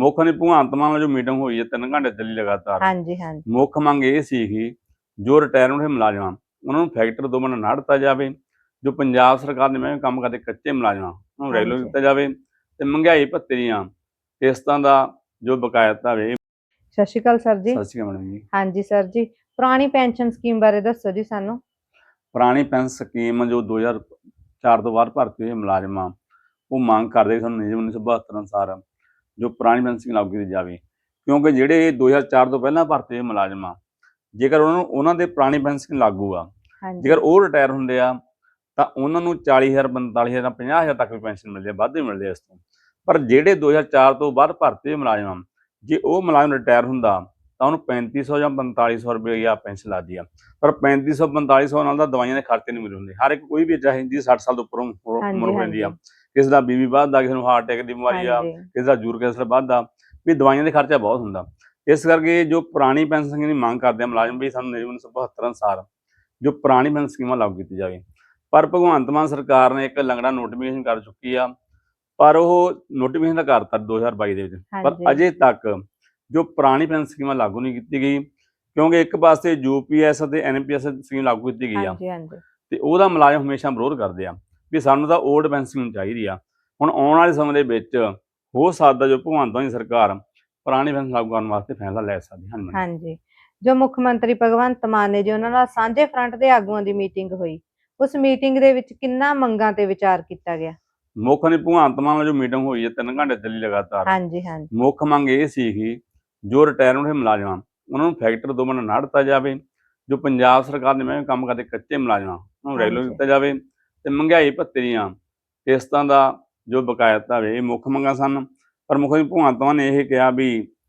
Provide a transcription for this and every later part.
ਮੁੱਖ ਨੇ ਭਗਵੰਤ ਮਾਨ ਨਾਲ ਜੋ ਮੀਟਿੰਗ ਹੋਈ ਹੈ 3 ਘੰਟੇ ਚੱਲੀ ਲਗਾਤਾਰ। ਹਾਂਜੀ ਹਾਂਜੀ। ਮੁੱਖ ਮੰਗ ਇਹ ਸੀ ਕਿ ਜੋ ਰਿਟਾਇਰਮੈਂਟ ਹੋਏ ਮੁਲਾਜ਼ਮਾਂ ਉਹਨਾਂ ਨੂੰ ਫੈਕਟਰ ਦੋ ਮਹੀਨੇ ਨਾ ਦਿੱਤਾ ਜਾਵੇ ਜੋ ਪੰਜਾਬ ਸਰਕਾਰ ਨੇ ਮੈਂ ਕੰਮ ਕਰਦੇ ਕੱਚੇ ਮੁਲਾਜ਼ਮਾਂ ਨੂੰ ਰੈਗੂਲਰ। ਦਿੱਤਾ ਜਾਵੇ ਤੇ ਮਹਿੰਗਾਈ ਭੱਤੇ ਦੀਆਂ ਕਿਸ਼ਤਾਂ ਦਾ ਜੋ ਬਕਾਇਆ ਹੋਵੇ। ਸਤਿ ਸ਼੍ਰੀ ਅਕਾਲ ਸਰ ਜੀ। ਸਤਿ ਸ਼੍ਰੀ ਅਕਾਲ ਮੈਡਮ ਜੀ। ਹਾਂਜੀ ਸਰ ਜੀ ਪੁਰਾਣੀ ਪੈਨਸ਼ਨ ਸਕੀਮ ਬਾਰੇ ਦੱਸੋ ਜੀ ਸਾਨੂੰ। ਪੁਰਾਣੀ ਪੈਨਸ਼ਨ ਸਕੀਮ ਜੋ 2004 ਤੋਂ ਬਾਅਦ ਭਰਤੀ ਹੋਏ ਮੁਲਾਜ਼ਮਾਂ ਉਹ ਮੰਗ ਕਰਦੇ ਸਾਨੂੰ ਨਿਯਮ 1972 ਅਨੁਸਾਰ ਜੋ ਪੁਰਾਣੀ ਪੈਨਸ਼ਨ ਲਾਗੂ ਕੀਤੀ ਜਾਵੇ। ਕਿਉਂਕਿ ਜਿਹੜੇ 2004 ਤੋਂ ਪਹਿਲਾਂ ਭਰਤੀ ਹੋਏ ਮੁਲਾਜ਼ਮਾਂ ਜੇਕਰ ਉਹਨਾਂ ਨੂੰ ਉਹਨਾਂ ਦੇ ਪੁਰਾਣੀ ਪੈਨਸ਼ਨ ਲਾਗੂ ਆ। ਜੇਕਰ ਉਹ ਰਿਟਾਇਰ ਹੁੰਦੇ ਆ ਤਾਂ ਉਹਨਾਂ ਨੂੰ 40000 45000 ਜਾਂ 50000 ਤੱਕ ਵੀ ਪੈਨਸ਼ਨ ਮਿਲਦੀ ਹੈ ਵੱਧ ਵੀ ਮਿਲਦੀ ਹੈ ਇਸ ਤੋਂ। ਪਰ ਜਿਹੜੇ 2004 ਤੋਂ ਬਾਅਦ ਭਰਤੀ ਹੋਏ ਮੁਲਾਜ਼ਮਾਂ ਜੇ ਉਹ ਮੁਲਾਜ਼ਮ ਰਿਟਾਇਰ ਹੁੰਦਾ ਤਾਂ ਉਹਨੂੰ 3500 ਜਾਂ 4500 ਰੁਪਏ ਜਾਂ ਪੈਨਸ਼ਨ ਲੱਗਦੀ ਆ। ਪਰ 3500 4500 ਨਾਲ ਤਾਂ ਦਵਾਈਆਂ ਦੇ ਖਰਚੇ ਨਹੀਂ ਮਿਲ ਹੁੰਦੇ। ਹਰ ਇੱਕ ਕੋਈ ਵੀ ਚਾਹੇ ਜੀ 60 ਸਾਲ ਤੋਂ ਉੱਪਰ ਉਮਰ ਹੋ ਜਾਂਦੀ ਆ। ਕਿਸੇ ਦਾ ਬੀਬੀ ਵੱਧਦਾ ਕਿਸੇ ਨੂੰ ਹਾਰਟ ਅਟੈਕ ਦੀ ਬਿਮਾਰੀ ਆ ਕਿਸੇ ਦਾ ਯੂਰਿਕ ਐਸਿਡ ਵੱਧਦਾ ਵੀ ਦਵਾਈਆਂ ਦੇ ਖਰਚਾ ਬਹੁਤ ਹੁੰਦਾ। ਇਸ ਕਰਕੇ ਜੋ ਪੁਰਾਣੀ ਪੈਨਸ਼ਨ ਸਕੀਮ ਦੀ ਮੰਗ ਕਰਦੇ ਆ ਮੁਲਾਜ਼ਮ ਵੀ ਸਾਨੂੰ ਨਿਯਮ 1972 ਅਨੁਸਾਰ ਜੋ ਪੁਰਾਣੀ ਪੈਨਸ਼ਨ ਸਕੀਮਾਂ ਲਾਗੂ ਕੀਤੀ ਜਾਵੇ। ਪਰ ਭਗਵੰਤ ਮਾਨ ਸਰਕਾਰ ਨੇ ਇੱਕ ਲੰਗੜਾ ਨੋਟੀਫਿਕੇਸ਼ਨ ਕਰ ਚੁੱਕੀ ਆ। ਪਰ ਉਹ ਨੋਟੀਫਿਕੇਸ਼ਨ ਤਾਂ ਕਰਤਾ 2022 ਦੇ ਵਿੱਚ। ਪਰ। ਅਜੇ ਤੱਕ ਜੋ ਪੁਰਾਣੀ ਪੈਨਸ਼ਨ ਸਕੀਮਾਂ ਲਾਗੂ ਨਹੀਂ ਕੀਤੀ ਗਈ ਕਿਉਂਕਿ ਇੱਕ ਪਾਸੇ ਯੂਪੀਐਸ ਅਤੇ ਐਨਪੀਐਸ ਸਕੀਮ ਲਾਗੂ ਕੀਤੀ ਗਈ ਆ। ਹਾਂਜੀ ਹਾਂਜੀ। ਤੇ ਉਹਦਾ ਮੁਲਾਜ਼ਮ ਹਮੇਸ਼ਾ ਵਿਰੋਧ ਕਰਦੇ ਆ ਵੀ ਸਾਨੂੰ ਤਾਂ 올ਡ ਪੈਨਸ਼ਨ ਸਕੀਮ ਚਾਹੀਦੀ ਆ। ਹੁਣ ਆਉਣ ਵਾਲੇ ਸਮੇਂ ਦੇ ਵਿੱਚ ਹੋ ਸਕਦਾ ਜੋ ਭਗਵੰਤ ਦੀ ਸਰਕਾਰ ਪੁਰਾਣੀ ਪੈਨਸ਼ਨ ਲਾਗੂ ਕਰਨ ਵਾਸਤੇ ਫੈਸਲਾ ਲੈ ਸਕਦੀ ਹੈ। ਹਾਂਜੀ। ਹਾਂਜੀ। ਜੋ ਮੁੱਖ ਮੰਤਰੀ ਭਗਵੰਤ ਮਾਨ ਨੇ ਜੀ ਉਹਨਾਂ ਨਾਲ ਸਾਂਝੇ ਫਰੰਟ ਦੇ ਆਗੂਆਂ ਦੀ ਮੀਟਿੰਗ ਹੋਈ। ਉਸ ਮੀਟਿੰਗ ਦੇ ਵਿੱਚ ਕਿੰਨਾ ਮੰਗਾਂ ਤੇ ਵਿਚਾਰ ਕੀਤਾ ਗਿਆ? ਮੁੱਖ ਨੇ ਭਗਵੰਤ ਮਾਨ ਨਾਲ ਜੋ ਮੀਟਿੰਗ ਹੋਈ ਹੈ 3 ਘੰਟੇ ਚੱਲੀ ਲਗਾਤਾਰ। ਹਾਂਜੀ ਹਾਂਜੀ। ਮੁੱਖ ਮੰਗ ਇਹ ਸੀ ਕਿ ਜੋ ਰਿਟਾਇਰਮੈਂਟ ਹੋਏ ਮੁਲਾਜ਼ਮਾਂ ਉਹਨਾਂ ਨੂੰ ਫੈਕਟਰ ਦੋ ਮਹੀਨੇ ਨਾ ਦਿੱਤਾ ਜਾਵੇ ਜੋ ਪੰਜਾਬ ਸਰਕਾਰ ਨੇ ਮੈਂ ਕੰਮ ਕਰਦੇ ਕੱਚੇ ਮੁਲਾਜ਼ਮਾਂ ਉਹਨਾਂ ਨੂੰ ਰੈਗੂਲਰ। ਦਿੱਤਾ ਜਾਵੇ ਤੇ ਮਹਿੰਗਾਈ ਭੱਤੇ ਦੀਆਂ ਕਿਸ਼ਤਾਂ ਦਾ ਜੋ ਬਕਾਇਦਾ ਹੋਵੇ ਇਹ ਮੁੱਖ ਮੰਗਾਂ ਸਨ ਪਰ ਮੁੱਖ ਭਗਵੰਤ ਨੇ ਇਹ ਕਿਹਾ ਵੀ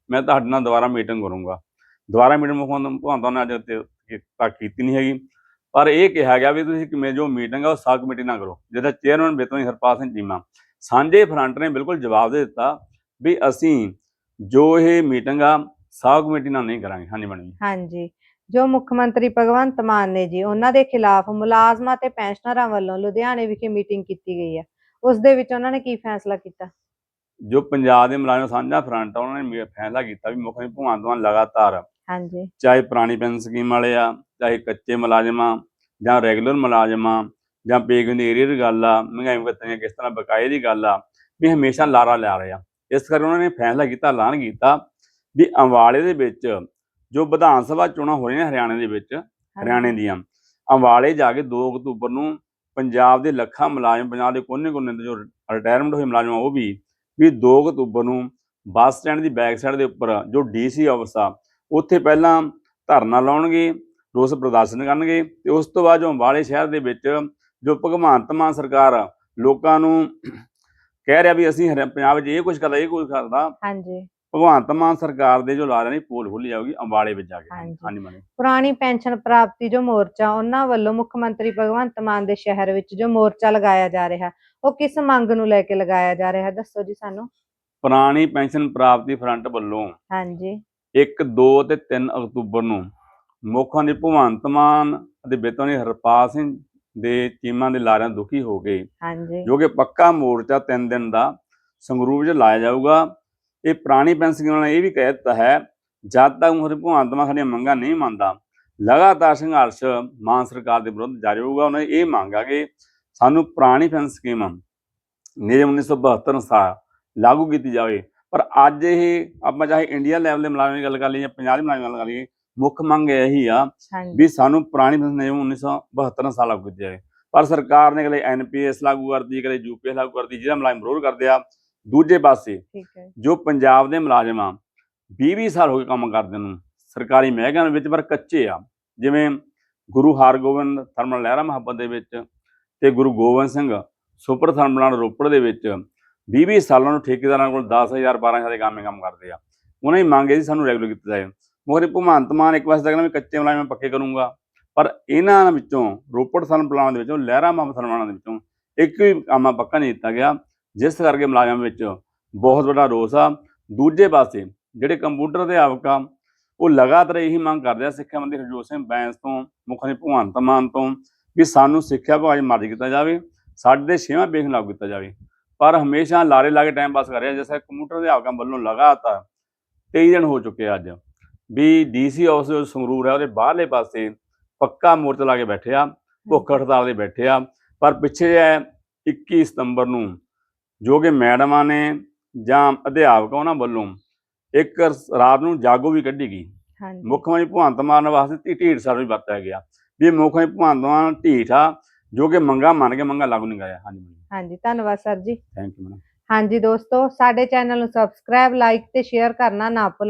ਮੈਂ ਤੁਹਾਡੇ ਨਾਲ ਦੁਬਾਰਾ ਮੀਟਿੰਗ ਕਰੂੰਗਾ ਦੁਬਾਰਾ ਮੀਟਿੰਗ ਮੁੱਖ ਭਗਵੰਤ ਨੇ ਅਜੇ ਤੇ- ਤੱਕ ਕੀਤੀ ਨਹੀਂ ਹੈਗੀ ਪਰ ਇਹ ਕਿਹਾ ਗਿਆ ਵੀ ਤੁਸੀਂ ਕਿਵੇਂ ਜੋ ਮੀਟਿੰਗ ਆ ਉਹ ਸਾਗ ਕਮੇਟੀ ਨਾਲ ਕਰੋ ਜਿਹਦਾ ਚੇਅਰਮੈਨ ਬੇਤੋਨੀ ਹਰਪਾਲ ਸਿੰਘ ਚੀਮਾ ਸਾਂਝੇ ਫਰੰਟ ਨੇ ਬਿਲਕੁਲ ਜਵਾਬ ਦੇ ਦਿੱਤਾ ਵੀ ਅਸੀਂ ਜੋ ਇਹ ਮੀਟਿੰਗ ਆ ਸਾਗ ਕਮੇਟੀ ਨਾਲ ਨਹੀਂ ਕਰਾਂਗੇ ਹਾਂਜੀ ਮੈਡਮ ਜੀ। ਹਾਂਜੀ। ਜੋ ਮੁੱਖ ਮੰਤਰੀ ਭਗਵੰਤ ਮਾਨ ਨੇ ਜੀ ਉਹਨਾਂ ਦੇ ਖਿਲਾਫ ਮੁਲਾਜ਼ਮਾਂ ਤੇ ਪੈਨਸ਼ਨਰਾਂ ਵੱਲੋਂ ਲੁਧਿਆਣੇ ਵਿਖੇ ਮੀਟਿੰਗ ਕੀਤੀ ਗਈ ਹੈ ਉਸ ਦੇ ਵਿੱਚ ਉਹਨਾਂ ਨੇ ਕੀ ਫੈਸਲਾ ਕੀਤਾ? ਜੋ ਪੰਜਾਬ ਦੇ ਮੁਲਾਜ਼ਮ ਸਾਂਝਾ ਫਰੰਟ ਆ ਉਹਨਾਂ ਨੇ ਫੈਸਲਾ ਕੀਤਾ ਵੀ ਮੁੱਖ ਮੰਤਰੀ ਭਗਵੰਤ ਮਾਨ ਲਗਾਤਾਰ ਹਾਂਜੀ। ਚਾਹੇ ਪੁਰਾਣੀ ਪੈਨਸ਼ਨ ਸਕੀਮ ਵਾਲੇ ਆ ਚਾਹੇ ਕੱਚੇ ਮੁਲਾਜ਼ਮਾਂ ਜਾਂ ਰੈਗੂਲਰ ਮੁਲਾਜ਼ਮਾਂ ਜਾਂ ਪੇਗਨ ਦੀ ਗੱਲ ਆ ਮਹਿੰਗਾਈ ਭੱਤੀਆਂ ਕਿਸ ਤਰ੍ਹਾਂ ਬਕਾਏ ਦੀ ਗੱਲ ਆ ਵੀ ਹਮੇਸ਼ਾ ਲਾਰਾ ਲਿਆ ਰਹੇ ਆ। ਇਸ ਕਰਕੇ ਉਹਨਾਂ ਨੇ ਫੈਸਲਾ ਕੀਤਾ ਐਲਾਨ ਕੀਤਾ ਵੀ ਅੰਵਾਲੇ ਦੇ ਵਿੱਚ ਜੋ ਵਿਧਾਨ ਸਭਾ ਚੋਣਾਂ ਹੋ ਰਹੀਆਂ ਹਰਿਆਣੇ ਦੇ ਵਿੱਚ ਹਰਿਆਣੇ ਦੀਆਂ ਅੰਵਾਲੇ ਜਾ ਕੇ 2 ਅਕਤੂਬਰ ਨੂੰ ਪੰਜਾਬ ਦੇ ਲੱਖਾਂ ਮੁਲਾਜ਼ਮ ਪੰਜਾਬ ਦੇ ਕੋਨੇ-ਕੋਨੇ ਦੇ ਜੋ ਰਿਟਾਇਰਮੈਂਟ ਹੋਏ ਮੁਲਾਜ਼ਮ ਉਹ ਵੀ ਵੀ 2 ਅਕਤੂਬਰ ਨੂੰ ਬੱਸ ਸਟੈਂਡ ਦੀ ਬੈਕ ਸਾਈਡ ਦੇ ਉੱਪਰ ਜੋ ਡੀਸੀ ਆਫਿਸ ਆ ਉੱਥੇ ਪਹਿਲਾਂ ਧਰਨਾ ਲਾਉਣਗੇ ਰੋਸ ਪ੍ਰਦਰਸ਼ਨ ਕਰਨਗੇ ਤੇ ਉਸ ਤੋਂ ਬਾਅਦ ਜੋ ਅੰਬਾਲੇ ਸ਼ਹਿਰ ਦੇ ਵਿੱਚ ਜੋ ਭਗਵੰਤ ਮਾਨ ਸਰਕਾਰ ਲੋਕਾਂ ਨੂੰ ਕਹਿ ਰਿਹਾ ਵੀ ਅਸੀਂ ਪੰਜਾਬ 'ਚ ਇਹ ਕੁਝ ਕਰਦਾ ਇਹ ਕੁਝ ਕਰਦਾ। ਹਾਂਜੀ। ਭਗਵੰਤ ਮਾਨ ਸਰਕਾਰ ਦੇ ਜੋ ਲਾਰਿਆਂ ਦੀ ਪੋਲ ਖੋਲੀ ਜਾਊਗੀ ਅੰਬਾਲੇ ਵਿੱਚ ਜਾ ਕੇ। ਹਾਂਜੀ। ਹਾਂਜੀ ਮਾਨੇ ਪੁਰਾਣੀ ਪੈਨਸ਼ਨ ਪ੍ਰਾਪਤੀ ਜੋ ਮੋਰਚਾ ਉਹਨਾਂ ਵੱਲੋਂ ਮੁੱਖ ਮੰਤਰੀ ਭਗਵੰਤ ਮਾਨ ਦੇ ਸ਼ਹਿਰ ਵਿੱਚ ਜੋ ਮੋਰਚਾ ਲਗਾਇਆ ਜਾ ਰਿਹਾ ਉਹ ਕਿਸ ਮੰਗ ਨੂੰ ਲੈ ਕੇ ਲਗਾਇਆ ਜਾ ਰਿਹਾ? ਦੱਸੋ ਜੀ ਸਾਨੂੰ। ਪੁਰਾਣੀ ਪੈਨਸ਼ਨ ਪ੍ਰਾਪਤੀ ਫਰੰਟ ਵੱਲੋਂ ਹਾਂਜੀ। 1 2 ਤੇ 3 ਅਕਤੂਬਰ ਨੂੰ ਮੁੱਖ ਮੰਤਰੀ ਭਗਵੰਤ ਮਾਨ ਅਤੇ ਬੇਤੋਨੀ ਹਰਪਾਲ ਸਿੰਘ ਦੇ ਚੀਮਾਂ ਦੇ ਲਾਰਿਆਂ ਦੁਖੀ ਹੋ ਗਏ ਹਾਂਜੀ। ਜੋ ਕਿ ਪੱਕਾ ਮੋਰਚਾ 3 ਦਿਨ ਦਾ ਸੰਗਰੂਰ 'ਚ ਲਾਇਆ ਜਾਊਗਾ। ਇਹ ਪੁਰਾਣੀ ਪੈਨਸ਼ਨ ਨੇ ਇਹ ਵੀ ਕਹਿ ਦਿੱਤਾ ਹੈ ਜਦ ਤੱਕ ਮੁਖਰੀ ਭਗਵੰਤ ਮਾਨ ਸਾਡੀਆਂ ਮੰਗਾਂ ਨਹੀਂ ਮੰਨਦਾ ਲਗਾਤਾਰ ਸੰਘਰਸ਼ ਮਾਨ ਸਰਕਾਰ ਦੇ ਵਿਰੁੱਧ ਜਾਰੀ ਹੋਊਗਾ। ਉਹਨਾਂ ਇਹ ਮੰਗਾ ਕਿ ਸਾਨੂੰ ਪੁਰਾਣੀ ਪੈਨਸ਼ਨ ਸਕੀਮ ਨਿਯਮ 1972 ਅਨੁਸਾਰ ਲਾਗੂ ਕੀਤੀ ਜਾਵੇ। ਪਰ ਅੱਜ ਇਹ ਆਪਾਂ ਚਾਹੇ ਇੰਡੀਆ ਲੈਵਲ ਦੇ ਮੁਲਾਜ਼ਮਾਂ ਦੀ ਗੱਲ ਕਰ ਲਈਏ ਜਾਂ ਪੰਜਾਬ ਦੇ ਮੁਲਾਜ਼ਮਾਂ ਦੀ ਗੱਲ ਕਰ ਲਈਏ ਮੁੱਖ ਮੰਗ ਇਹੀ ਆ ਵੀ ਸਾਨੂੰ ਪੁਰਾਣੀ ਨਿਯਮ 1972 ਸਾਲ ਲਾਗੂ ਕੀਤਾ ਜਾਵੇ। ਪਰ ਸਰਕਾਰ ਨੇ ਕਦੇ ਐਨਪੀਐਸ ਲਾਗੂ ਕਰਦੀ ਕਦੇ ਯੂਪੀਐਸ ਲਾਗੂ ਕਰਦੀ ਜਿਹੜਾ ਮੁਲਾਜ਼ਮ ਵਿਰੋਧ ਕਰਦੇ ਆ ਦੂਜੇ ਪਾਸੇ ਹੈ। ਜੋ ਪੰਜਾਬ ਦੇ ਮੁਲਾਜ਼ਮ ਆ 20-20 ਸਾਲ ਹੋ ਗਏ ਕੰਮ ਕਰਦੇ ਨੂੰ ਸਰਕਾਰੀ ਮਹਿਕਮਿਆਂ ਵਿੱਚ ਪਰ ਕੱਚੇ ਆ। ਜਿਵੇਂ ਗੁਰੂ ਹਰਗੋਬਿੰਦ ਥਰਮਲ ਲਹਿਰਾ ਮੁਹੱਬਤ ਦੇ ਵਿੱਚ ਤੇ ਗੁਰੂ ਗੋਬਿੰਦ ਸਿੰਘ ਸੁਪਰ ਥਰਮਲ ਰੋਪੜ ਦੇ ਵਿੱਚ 20-20 ਸਾਲਾਂ ਨੂੰ ਠੇਕੇਦਾਰਾਂ ਕੋਲ 10000 12000 ਦੇ ਕਾਮੇ ਕੰਮ ਕਰਦੇ ਆ। ਉਹਨਾਂ ਦੀ ਮੰਗ ਇਹ ਸੀ ਸਾਨੂੰ ਰੈਗੂਲਰ ਕੀਤਾ ਜਾਏ। ਮੋਹਰੇ ਭਗਵੰਤ ਮਾਨ ਇੱਕ ਪਾਸੇ ਤਾਂ ਕਹਿੰਦਾ ਮੈਂ ਕੱਚੇ ਮੁਲਾਜ਼ਮ ਮੈਂ ਪੱਕੇ ਕਰੂੰਗਾ। ਪਰ ਇਹਨਾਂ ਵਿੱਚੋਂ, ਰੋਪੜ ਥਰਮਲ ਪਲਾਂਟ ਦੇ ਵਿੱਚੋਂ, ਲਹਿਰਾ ਮੁਹੱਬਤ ਥਰਮਲਾਂ ਦੇ ਵਿੱਚੋਂ, ਇੱਕ ਵੀ ਕੰਮ ਪੱਕਾ ਨਹੀਂ ਦਿੱਤਾ ਗਿਆ। ਜਿਸ ਕਰਕੇ ਮੁਲਾਜ਼ਮਾਂ ਵਿੱਚ ਬਹੁਤ ਵੱਡਾ ਰੋਸ ਆ। ਦੂਜੇ ਪਾਸੇ ਜਿਹੜੇ ਕੰਪਿਊਟਰ ਅਧਿਆਪਕ ਆ, ਉਹ ਲਗਾਤਾਰ ਇਹੀ ਮੰਗ ਕਰਦੇ ਆ ਸਿੱਖਿਆ ਮੰਤਰੀ ਹਰਜੋਤ ਸਿੰਘ ਬੈਂਸ ਤੋਂ, ਮੁੱਖ ਮੰਤਰੀ ਭਗਵੰਤ ਮਾਨ ਤੋਂ, ਵੀ ਸਾਨੂੰ ਸਿੱਖਿਆ ਵਿਭਾਗ 'ਚ ਮਰਜ ਕੀਤਾ ਜਾਵੇ, ਸਾਡੇ ਛੇਵਾਂ ਵੇਖ ਲਾਗੂ ਕੀਤਾ ਜਾਵੇ। ਪਰ ਹਮੇਸ਼ਾ ਲਾਰੇ ਲਾ ਕੇ ਟਾਈਮ ਪਾਸ ਕਰ ਰਿਹਾ ਜਿਵੇਂ ਕੰਪਿਊਟਰ ਅਧਿਆਪਕਾਂ ਵੱਲੋਂ ਲਗਾਤਾਰ 23 ਦਿਨ ਹੋ ਚੁੱਕੇ ਆ ਅੱਜ। ਵੀ ਡੀਸੀ ਆਫਿਸ ਜੋ ਸੰਗਰੂਰ ਹੈ ਉਹਦੇ ਬਾਹਰਲੇ ਪਾਸੇ ਪੱਕਾ ਮੋਰਚਾ ਲਾ ਕੇ ਬੈਠੇ ਆ ਭੁੱਖ ਹੜਤਾਲ ਦੇ ਬੈਠੇ ਆ। ਪਰ ਪਿੱਛੇ ਹੈ 21 ਸਤੰਬਰ ਨੂੰ ਜੋ ਕਿ ਮੈਡਮਾਂ ਨੇ ਜਾਂ ਅਧਿਆਪਕ ਉਹਨਾਂ ਵੱਲੋਂ ਇੱਕ ਰਾਤ ਨੂੰ ਜਾਗੋ ਵੀ ਕੱਢੀ ਗਈ। ਹਾਂਜੀ। ਮੁੱਖ ਮੰਤਰੀ ਭਗਵੰਤ ਮਾਨ ਵਾਸਤੇ ਢੀਠ ਸਰ ਵੀ ਵਰਤਿਆ ਗਿਆ। ਵੀ ਮੁੱਖ ਮੰਤਰੀ ਭਗਵੰਤ ਮਾਨ ਢੀਠ ਆ ਜੋ ਕਿ ਮੰਗਾ ਮੰਨ ਕੇ ਮੰਗਾ ਲਾਗੂ ਨਹੀਂ ਕਰਿਆ। ਹਾਂਜੀ ਹਾਂਜੀ ਧੰਨਵਾਦ sir ji. Thank you madam. ਹਾਂਜੀ ਦੋਸਤੋ ਸਾਡੇ ਚੈਨਲ ਨੂੰ ਸਬਸਕ੍ਰਾਈਬ ਲਾਈਕ ਤੇ ਸ਼ੇਅਰ ਕਰਨਾ ਨਾ ਭੁੱਲਣਾ।